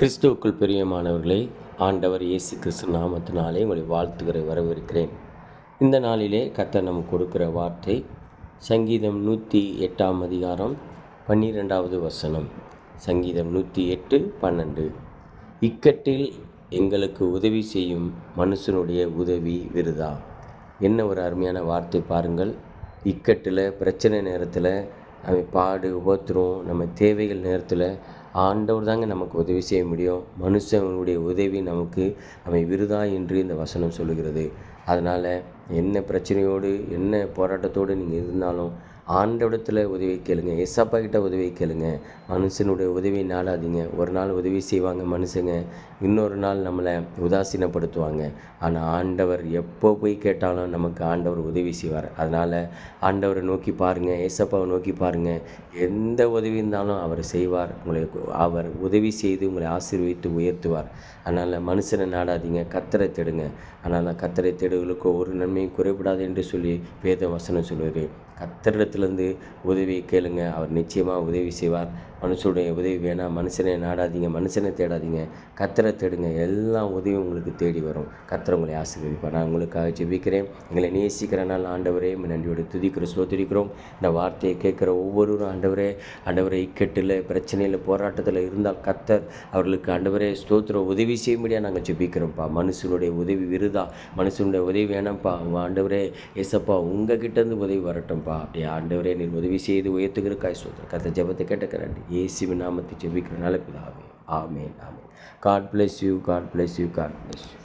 கிறிஸ்துவுக்குள் பிரியமானவர்களே ஆண்டவர் இயேசு கிறிஸ்து நாமத்தினாலே உங்களை வாழ்த்துக்களை வரவேற்கிறேன். இந்த நாளிலே கர்த்தர் நமக்கு கொடுக்கிற வார்த்தை சங்கீதம் நூற்றி எட்டாம் அதிகாரம் பன்னிரெண்டாவது வசனம். சங்கீதம் நூற்றி எட்டு பன்னெண்டு. இக்கட்டில் எங்களுக்கு உதவி செய்யும் மனுஷனுடைய உதவி விருதா? என்ன ஒரு அருமையான வார்த்தை பாருங்கள். இக்கட்டில் பிரச்சனை நேரத்தில் நம்ம பாடு உபத்திரம் நம்ம தேவைகள் நேரத்தில் ஆண்டவர் தாங்க நமக்கு உதவி செய்ய முடியும். மனுஷனுடைய உதவி நமக்கு அவை விருதா என்று இந்த வசனம் சொல்லுகிறது. அதனால் என்ன பிரச்சனையோடு என்ன போராட்டத்தோடு நீங்கள் இருந்தாலும் ஆண்டவிடத்தில் உதவி கேளுங்க. எஸ்அப்பா கிட்ட உதவி கேளுங்க. மனுஷனுடைய உதவி நாடாதீங்க. ஒரு நாள் உதவி செய்வாங்க மனுஷங்க. இன்னொரு நாள் நம்மளை உதாசீனப்படுத்துவாங்க. ஆனால் ஆண்டவர் எப்போ போய் கேட்டாலும் நமக்கு ஆண்டவர் உதவி செய்வார். அதனால் ஆண்டவரை நோக்கி பாருங்கள் ஏசப்பாவை நோக்கி பாருங்கள் எந்த உதவி இருந்தாலும் அவர் செய்வார். உங்களை அவர் உதவி செய்து உங்களை ஆசீர்வதித்து உயர்த்துவார். அதனால் மனுஷனை நாடாதீங்க. கத்தரை தேடுங்க. அதனால் கத்தரை தேடுகளுக்கு ஒரு நன்மையும் குறைபடாது என்று சொல்லி வேத வசனம் சொல்லுவது கத்தரிடத்துலேருந்து உதவி கேளுங்க. அவர் நிச்சயமாக உதவி செய்வார். மனுஷனுடைய உதவி வேணாம் மனுஷனை நாடாதீங்க மனுஷனை தேடாதீங்க. கத்தரை தேடுங்க. எல்லா உதவியும் உங்களுக்கு தேடி வரும். கத்தரை உங்களை ஆசீர்வதிப்பார். நான் உங்களுக்காக ஜெபிக்கிறேன். எங்களை நேசிக்கிற நாள் ஆண்டவரே நன்றியோடு துதிக்கிற ஸ்லோத்திரிக்கிறோம் இந்த வார்த்தையை கேட்குற ஒவ்வொருவரும் ஆண்டவரே ஆண்டவரை இக்கட்டில் பிரச்சனையில் போராட்டத்தில் இருந்தால் கத்தர் அவர்களுக்கு ஆண்டவரே ஸ்தோத்திரம் உதவி செய்யும்படியாக நாங்கள் ஜெபிக்கிறோம்ப்பா. மனுஷனுடைய உதவி விருதா? மனுஷனுடைய உதவி வேணாம்ப்பா. ஆண்டவரே ஏசப்பா உங்கள் கிட்டேருந்து உதவி வரட்டும்ப்பா. அப்படியே ஆண்டவரே நீர் உதவி செய்து உயர்த்துகிற காய் சோதனை கத்த ஜபத்தை கேட்டுக்கிறேன் இயேசுவின் நாமத்தை ஜெபிக்கிறனால பிதாவே. ஆமேன் ஆமேன். God bless you God bless you God bless you